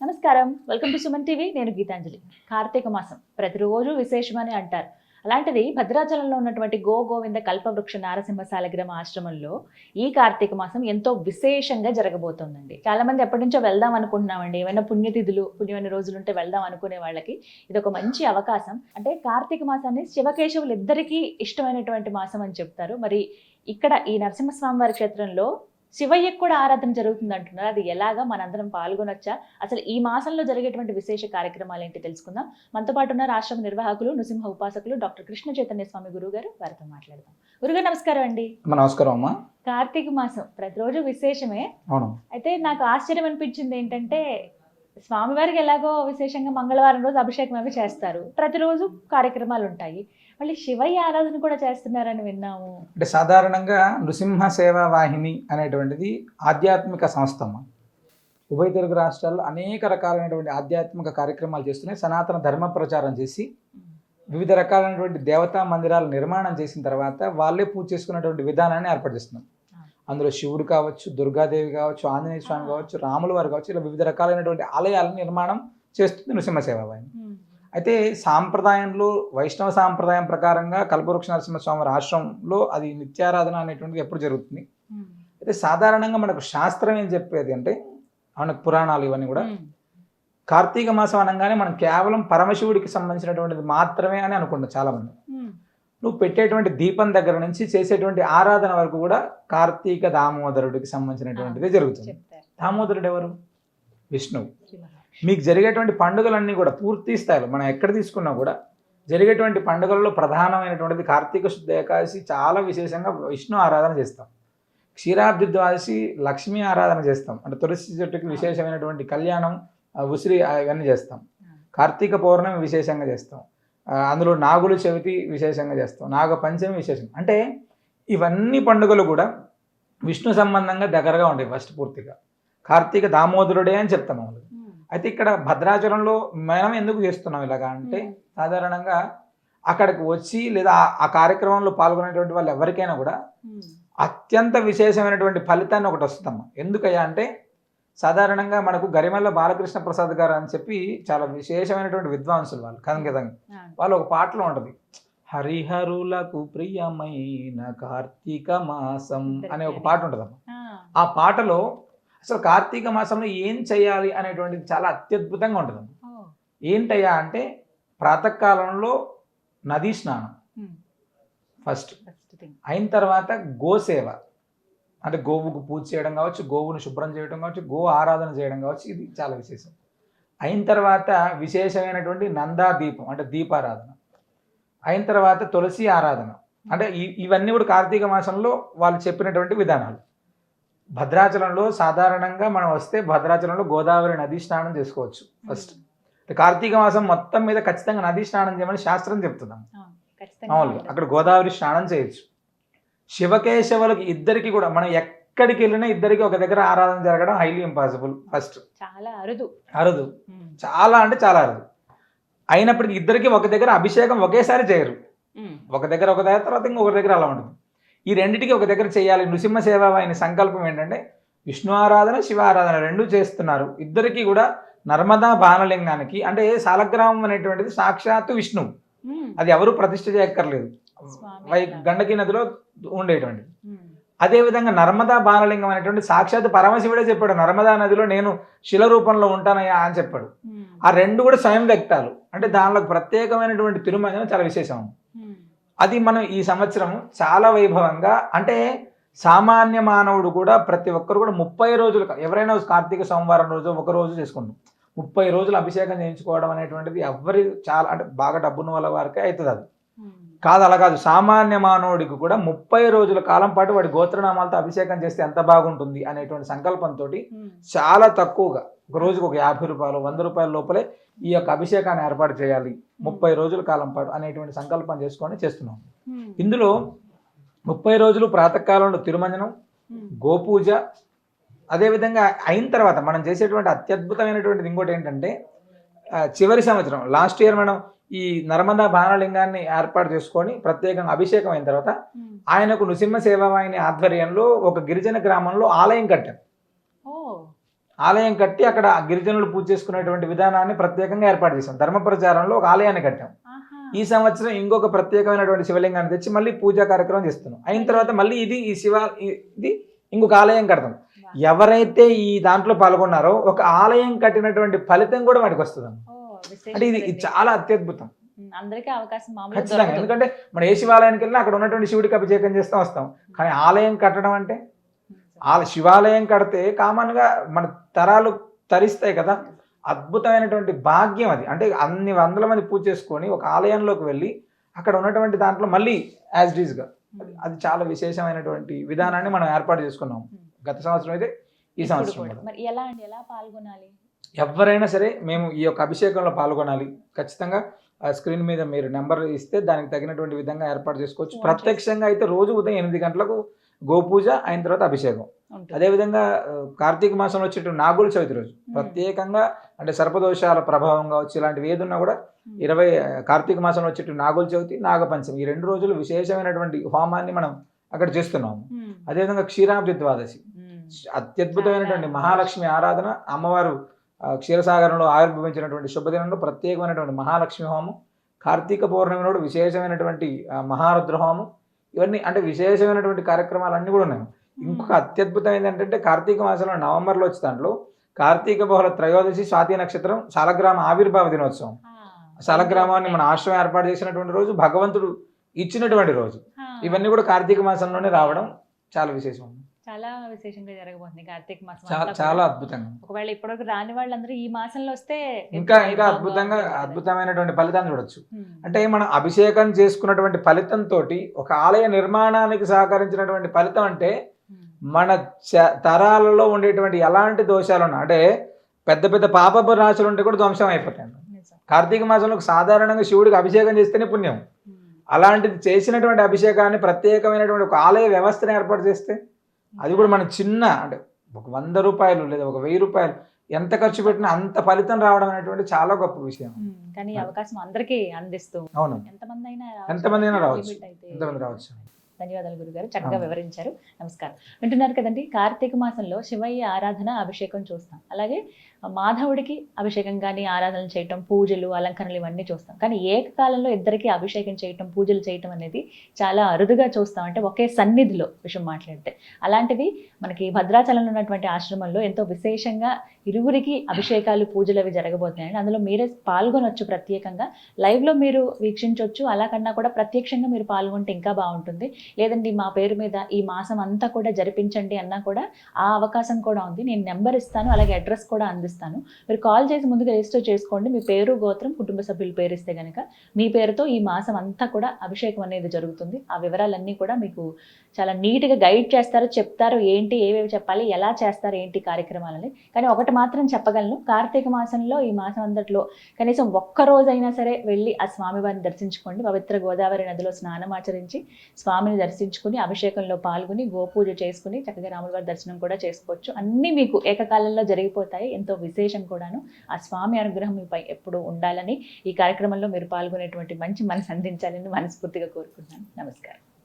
నమస్కారం. Welcome to Suman TV. నేను గీతాంజలి. కార్తీక మాసం ప్రతిరోజు విశేషమని అంటారు. అలాంటిది భద్రాచలంలో ఉన్నటువంటి గో గోవింద కల్పవృక్ష నారసింహ సాలగ్రామ ఆశ్రమంలో ఈ కార్తీక మాసం ఎంతో విశేషంగా జరగబోతోందండి. చాలా మంది ఎప్పటి నుంచో వెళ్దాం అనుకుంటున్నామండి. ఏమైనా పుణ్యతిథులు పుణ్యమైన రోజులు ఉంటే వెళ్దాం అనుకునే వాళ్ళకి ఇది ఒక మంచి అవకాశం. అంటే కార్తీక మాసాన్ని శివకేశవులు ఇద్దరికీ ఇష్టమైనటువంటి మాసం అని చెప్తారు. మరి ఇక్కడ ఈ నరసింహస్వామి వారి క్షేత్రంలో శివయ్యకు కూడా ఆరాధన జరుగుతుంది అంటున్నారు. అది ఎలాగా? మనందరం పాల్గొనొచ్చా? అసలు ఈ మాసంలో జరిగేటువంటి విశేష కార్యక్రమాలు ఏంటి తెలుసుకుందాం. మనతో పాటు ఉన్న ఆశ్రమ నిర్వాహకులు నృసింహ ఉపాసకులు డాక్టర్ కృష్ణ చైతన్య స్వామి గురువు గారు వారితో మాట్లాడదాం. గురుగారు నమస్కారం అండి. నమస్కారం అమ్మా. కార్తీక మాసం ప్రతిరోజు విశేషమే. అవును. అయితే నాకు ఆశ్చర్యం అనిపించింది ఏంటంటే స్వామివారికి ఎలాగో విశేషంగా మంగళవారం రోజు అభిషేకం అవి చేస్తారు. ప్రతిరోజు కార్యక్రమాలు ఉంటాయి మళ్ళీ శివయ్య ఆరాధన కూడా చేస్తున్నారని విన్నాము. అంటే సాధారణంగా నృసింహ సేవా వాహిని అనేటువంటిది ఆధ్యాత్మిక సంస్థ ఉభయ తెలుగు రాష్ట్రాల్లో అనేక రకాలైనటువంటి ఆధ్యాత్మిక కార్యక్రమాలు చేస్తున్నాయి. సనాతన ధర్మ ప్రచారం చేసి వివిధ రకాలైనటువంటి దేవతా మందిరాలు నిర్మాణం చేసిన తర్వాత వాళ్ళే పూజ చేసుకున్నటువంటి విధానాన్ని ఏర్పాటు చేస్తున్నాం అందులో శివుడు కావచ్చు దుర్గాదేవి కావచ్చు ఆంజనేయ స్వామి కావచ్చు రాముల వారు కావచ్చు ఇలా వివిధ రకాలైనటువంటి ఆలయాలను నిర్మాణం చేస్తుంది నృసింహ సేవా వాహిని అయితే సాంప్రదాయంలో వైష్ణవ సాంప్రదాయం ప్రకారంగా కల్పవృక్ష నరసింహస్వామి ఆశ్రమంలో అది నిత్యారాధన అనేటువంటిది ఎప్పుడు జరుగుతుంది? అయితే సాధారణంగా మనకు శాస్త్రం ఏం చెప్పేది అంటే మనకు పురాణాలు ఇవన్నీ కూడా. కార్తీక మాసం అనగానే మనం కేవలం పరమశివుడికి సంబంధించినటువంటిది మాత్రమే అని అనుకుంటాం చాలామంది. నువ్వు పెట్టేటువంటి దీపం దగ్గర నుంచి చేసేటువంటి ఆరాధన వరకు కూడా కార్తీక దామోదరుడికి సంబంధించినటువంటిది జరుగుతుంది. దామోదరుడు ఎవరు విష్ణువు. మీకు జరిగేటువంటి పండుగలన్నీ కూడా పూర్తి స్థాయిలో మనం ఎక్కడ తీసుకున్నా కూడా జరిగేటువంటి పండుగల్లో ప్రధానమైనటువంటిది కార్తీక శుద్ధ ఏకాదశి చాలా విశేషంగా విష్ణు ఆరాధన చేస్తాం. క్షీరాబ్ది ద్వాదశి లక్ష్మీ ఆరాధన చేస్తాం. అంటే తులసి చెట్టుకి విశేషమైనటువంటి కళ్యాణం ఉసిరి ఆ, ఇవన్నీ చేస్తాం. కార్తీక పౌర్ణమి విశేషంగా చేస్తాం. అందులో నాగుల చవితి విశేషంగా చేస్తాం. నాగ పంచమి విశేషం. అంటే ఇవన్నీ పండుగలు కూడా విష్ణు సంబంధంగా దగ్గరగా ఉంటాయి ఫస్ట్ పూర్తిగా. కార్తీక దామోదరుడే అని చెప్తాం మామూలుగా అయితే ఇక్కడ భద్రాచలంలో మనం ఎందుకు చేస్తున్నాం ఇలాగా అంటే సాధారణంగా అక్కడికి వచ్చి లేదా ఆ- ఆ కార్యక్రమంలో పాల్గొనేటువంటి వాళ్ళు ఎవరికైనా కూడా అత్యంత విశేషమైనటువంటి ఫలితాన్ని ఒకటి వస్తుందమ్మా. ఎందుకయ్యా అంటే సాధారణంగా మనకు గరిమల్ల బాలకృష్ణ ప్రసాద్ గారు అని చెప్పి చాలా విశేషమైనటువంటి విద్వాంసులు వాళ్ళు కంగతంగా వాళ్ళు ఒక పాటలో ఉంటుంది. హరిహరులకు ప్రియమైన కార్తీక మాసం అనే ఒక పాట ఉంటుందమ్మా. ఆ. పాటలో అసలు కార్తీక మాసంలో ఏం చేయాలి అనేటువంటిది చాలా అత్యద్భుతంగా ఉంటుంది. ఏంటయ్యా అంటే ప్రాతకాలంలో నదీ స్నానం. ఫస్ట్. అయిన తర్వాత గోసేవ. అంటే గోవుకు పూజ చేయడం కావచ్చు గోవును శుభ్రం చేయడం కావచ్చు గో ఆరాధన చేయడం కావచ్చు ఇది చాలా విశేషం. అయిన తర్వాత విశేషమైనటువంటి నందా దీపం అంటే దీపారాధన. అయిన తర్వాత తులసి ఆరాధన. అంటే ఇవన్నీ కూడా కార్తీక మాసంలో వాళ్ళు చెప్పినటువంటి విధానాలు. భద్రాచలంలో సాధారణంగా మనం వస్తే భద్రాచలంలో గోదావరి నదీ స్నానం చేసుకోవచ్చు ఫస్ట్ కార్తీక మాసం మొత్తం మీద ఖచ్చితంగా నదీ స్నానం చేయమని శాస్త్రం చెప్తున్నాం మామూలుగా అక్కడ గోదావరి స్నానం చేయొచ్చు. శివకేశవులకి ఇద్దరికి కూడా మనం ఎక్కడికి వెళ్ళినా ఇద్దరికి ఒక దగ్గర ఆరాధన జరగడం హైలీ ఇంపాసిబుల్ ఫస్ట్ చాలా అరుదు. అరుదు. చాలా అంటే చాలా అరుదు. అయినప్పటికీ ఇద్దరికి ఒక దగ్గర అభిషేకం ఒకేసారి చేయరు. ఒక దగ్గర ఒక దగ్గర తర్వాత ఇంకొక దగ్గర అలా ఉంటుంది. ఈ రెండింటికి ఒక దగ్గర చేయాలి. నృసింహ సేవ ఆయన సంకల్పం ఏంటంటే విష్ణు ఆరాధన శివ ఆరాధన రెండు చేస్తున్నారు. ఇద్దరికి కూడా నర్మదా బాణలింగానికి అంటే సాలగ్రామం అనేటువంటిది సాక్షాత్తు విష్ణువు. అది ఎవరు ప్రతిష్ఠ చేయక్కర్లేదు. వై గండకి నదిలో ఉండేటువంటిది అదేవిధంగా నర్మదా బాణలింగం అనేటువంటి సాక్షాత్ పరమశివుడే చెప్పాడు నర్మదా నదిలో నేను శిల రూపంలో ఉంటానయ్యా అని చెప్పాడు. ఆ రెండు కూడా స్వయం వ్యక్తాలు. అంటే దానిలో ప్రత్యేకమైనటువంటి తిరుమంజనం చాలా విశేషం. అది మనం ఈ సంవత్సరం చాలా వైభవంగా అంటే సామాన్య మానవుడు కూడా ప్రతి ఒక్కరు కూడా ముప్పై రోజులు ఎవరైనా కార్తీక సోమవారం రోజు ఒక రోజు చేసుకుంటాం. ముప్పై రోజులు అభిషేకం చేయించుకోవడం అనేటువంటిది ఎవరి చాలా అంటే బాగా డబ్బున్న వాళ్ళ వారికే అవుతుంది అది. కాదు అలా కాదు. సామాన్య మానవుడికి కూడా ముప్పై రోజుల కాలం పాటు వాడి గోత్రనామాలతో అభిషేకం చేస్తే ఎంత బాగుంటుంది అనేటువంటి సంకల్పంతో చాలా తక్కువగా. ఒక రోజుకు ఒక యాభై రూపాయలు వంద రూపాయల లోపలే ఈ యొక్క అభిషేకాన్ని ఏర్పాటు చేయాలి. ముప్పై రోజుల కాలం పాటు అనేటువంటి సంకల్పం చేసుకొని చేస్తున్నాం. ఇందులో ముప్పై రోజులు ప్రాతకాలంలో తిరుమంజనం గోపూజ అదేవిధంగా అయిన తర్వాత మనం చేసేటువంటి అత్యద్భుతమైనటువంటిది ఇంకోటి ఏంటంటే చివరి సంవత్సరం లాస్ట్ ఇయర్ మనం ఈ నర్మదా బాణలింగాన్ని ఏర్పాటు చేసుకొని ప్రత్యేకంగా అభిషేకం అయిన తర్వాత ఆయనకు నృసింహ సేవావాహిని ఆధ్వర్యంలో ఒక గిరిజన గ్రామంలో ఆలయం కట్టాం. ఓ. ఆలయం కట్టి అక్కడ గిరిజనులు పూజ చేసుకునేటువంటి విధానాన్ని ప్రత్యేకంగా ఏర్పాటు చేశాం. ధర్మ ప్రచారంలో ఒక ఆలయాన్ని కట్టాం. ఈ సంవత్సరం ఇంకొక ప్రత్యేకమైనటువంటి శివలింగాన్ని తెచ్చి మళ్ళీ పూజా కార్యక్రమం చేస్తున్నాం. అయిన తర్వాత మళ్ళీ ఇది ఈ శివ ఇది ఇంకొక ఆలయం కడతాం. ఎవరైతే ఈ దాంట్లో పాల్గొన్నారో ఒక ఆలయం కట్టినటువంటి ఫలితం కూడా వాటికి వస్తుంది ఓ, విశేషం అంటే ఇది. చాలా అత్యద్భుతం. అందరికీ అవకాశం ఖచ్చితంగా. ఎందుకంటే మనం ఏ శివాలయానికి వెళ్ళినా అక్కడ ఉన్నటువంటి శివుడికి అభిషేకం చేస్తాం వస్తాం. కానీ ఆలయం కట్టడం అంటే ఆల శివాలయం కడితే కామన్గా మన తరాలు తరిస్తాయి కదా. అద్భుతమైనటువంటి భాగ్యం అది. అంటే అన్ని వందల మంది పూజ చేసుకొని ఒక ఆలయంలోకి వెళ్ళి అక్కడ ఉన్నటువంటి దాంట్లో మళ్ళీ యాజ్ డీజ్గా అది చాలా విశేషమైనటువంటి విధానాన్ని మనం ఏర్పాటు చేసుకున్నాం. గత సంవత్సరం అయితే ఈ సంవత్సరం ఎలా అండి? ఎలా పాల్గొనాలి? ఎవరైనా సరే మేము ఈ యొక్క అభిషేకంలో పాల్గొనాలి ఖచ్చితంగా ఆ స్క్రీన్ మీద మీరు నెంబర్ ఇస్తే దానికి తగినటువంటి విధంగా ఏర్పాటు చేసుకోవచ్చు ప్రత్యక్షంగా అయితే రోజు ఉదయం ఎనిమిది గంటలకు గోపూజ అయిన తర్వాత అభిషేకం. అదేవిధంగా కార్తీక మాసంలో వచ్చేటువంటి నాగుల చవితి రోజు. ప్రత్యేకంగా అంటే సర్పదోషాల ప్రభావం కావచ్చు ఇలాంటివి ఏది ఉన్నా కూడా. ఇరవై కార్తీక మాసంలో వచ్చేటువంటి నాగుల చవితి నాగపంచమి ఈ రెండు రోజులు విశేషమైనటువంటి హోమాన్ని మనం అక్కడ చేస్తున్నాము. అదేవిధంగా క్షీరాబ్ది ద్వాదశి. అత్యద్భుతమైనటువంటి మహాలక్ష్మి ఆరాధన అమ్మవారు క్షీరసాగరంలో ఆవిర్భవించినటువంటి శుభదినంలో ప్రత్యేకమైనటువంటి మహాలక్ష్మి హోమం కార్తీక పౌర్ణమి నాడు విశేషమైనటువంటి మహారుద్ర హోమం ఇవన్నీ అంటే విశేషమైనటువంటి కార్యక్రమాలన్నీ కూడా ఉన్నాయి. ఇంకొక అత్యద్భుతమైనది ఏంటంటే కార్తీక మాసంలో నవంబర్లో వచ్చే దాంట్లో కార్తీక బహుళ త్రయోదశి స్వాతి నక్షత్రం సాలగ్రామ ఆవిర్భావ దినోత్సవం. ఆ. సాలగ్రామాన్ని మన ఆశ్రమం ఏర్పాటు చేసినటువంటి రోజు భగవంతుడు ఇచ్చినటువంటి రోజు. ఇవన్నీ కూడా కార్తీక మాసంలోనే రావడం చాలా విశేషం. చాలా విశేషంగా జరగబోతుంది కార్తీక మాసం చాలా. అద్భుతంగా ఒకవేళ ఇప్పటివరకు రాని వాళ్ళందరూ ఈ మాసంలో వస్తే ఇంకా ఇంకా అద్భుతంగా. అద్భుతమైనటువంటి ఫలితాన్ని చూడొచ్చు. అంటే మనం అభిషేకం చేసుకున్నటువంటి ఫలితంతో ఒక ఆలయ నిర్మాణానికి సహకరించినటువంటి ఫలితం అంటే. మన తరాలలో ఉండేటువంటి ఎలాంటి దోషాలు అంటే పెద్ద పెద్ద పాపపు రాశులు ఉంటే కూడా ధ్వంసం అయిపోతాయి. కార్తీక మాసంలో సాధారణంగా శివుడికి అభిషేకం చేస్తేనే పుణ్యం. అలాంటిది చేసినటువంటి అభిషేకాన్ని ప్రత్యేకమైనటువంటి ఒక ఆలయ వ్యవస్థను ఏర్పాటు చేస్తే అది కూడా మన చిన్న అంటే ఒక వంద రూపాయలు లేదా ఒక వెయ్యి రూపాయలు ఎంత ఖర్చు పెట్టినా అంత ఫలితం రావడం అనేటువంటి చాలా గొప్ప విషయం. కానీ అవకాశం అందరికీ అందిస్తూ అవును. ఎంతమంది అయినా ఎంతమంది అయినా రావచ్చు. ఎంతమంది రావచ్చు. ధన్యవాదాలు గురుగారు. చక్కగా. వివరించారు. నమస్కారం. వింటున్నారు కదండి కార్తీక మాసంలో శివయ్య ఆరాధన అభిషేకం చూస్తాం. అలాగే మాధవుడికి అభిషేకం కానీ ఆరాధనలు చేయటం పూజలు అలంకరణలు ఇవన్నీ చూస్తాం. కానీ ఏకకాలంలో ఇద్దరికి అభిషేకం చేయటం పూజలు చేయటం అనేది చాలా అరుదుగా చూస్తాం అంటే ఒకే సన్నిధిలో విషయం మాట్లాడితే. అలాంటిది మనకి భద్రాచలంలో ఉన్నటువంటి ఆశ్రమంలో ఎంతో విశేషంగా ఇరువురికి అభిషేకాలు పూజలు అవి జరగబోతున్నాయండి. అందులో మీరే పాల్గొనొచ్చు ప్రత్యేకంగా. లైవ్లో మీరు వీక్షించవచ్చు అలా కన్నా కూడా ప్రత్యక్షంగా మీరు పాల్గొంటే ఇంకా బాగుంటుంది. లేదండి మా పేరు మీద ఈ మాసం అంతా కూడా జరిపించండి అన్నా కూడా ఆ అవకాశం కూడా ఉంది. నేను నెంబర్ ఇస్తాను. అలాగే అడ్రస్ కూడా అందిస్తాను. మీరు కాల్ చేసి ముందుగా రిజిస్టర్ చేసుకోండి. మీ పేరు గోత్రం కుటుంబ సభ్యుల పేరు ఇస్తే కనుక మీ పేరుతో ఈ మాసం అంతా కూడా అభిషేకం అనేది జరుగుతుంది. ఆ వివరాలన్నీ కూడా మీకు చాలా నీట్గా గైడ్ చేస్తారు చెప్తారు ఏంటి ఏవేవి చెప్పాలి ఎలా చేస్తారు ఏంటి కార్యక్రమాలని కానీ ఒకటి మాత్రం చెప్పగలను. కార్తీక మాసంలో ఈ మాసం అంతట్లో కనీసం ఒక్కరోజైనా సరే వెళ్ళి ఆ స్వామివారిని దర్శించుకోండి. పవిత్ర గోదావరి నదిలో స్నానం ఆచరించి స్వామిని దర్శించుకుని అభిషేకంలో పాల్గొని గోపూజ చేసుకుని చక్కగా రాముల వారి దర్శనం కూడా చేసుకోవచ్చు. అన్నీ మీకు ఏకకాలంలో జరిగిపోతాయి. ఎంతో విశేషం కూడాను. ఆ స్వామి అనుగ్రహం మీపై ఎప్పుడు ఉండాలని ఈ కార్యక్రమంలో మీరు పాల్గొనేటువంటి మంచి మనసు అందించాలని మనస్ఫూర్తిగా కోరుకుంటున్నాను. నమస్కారం.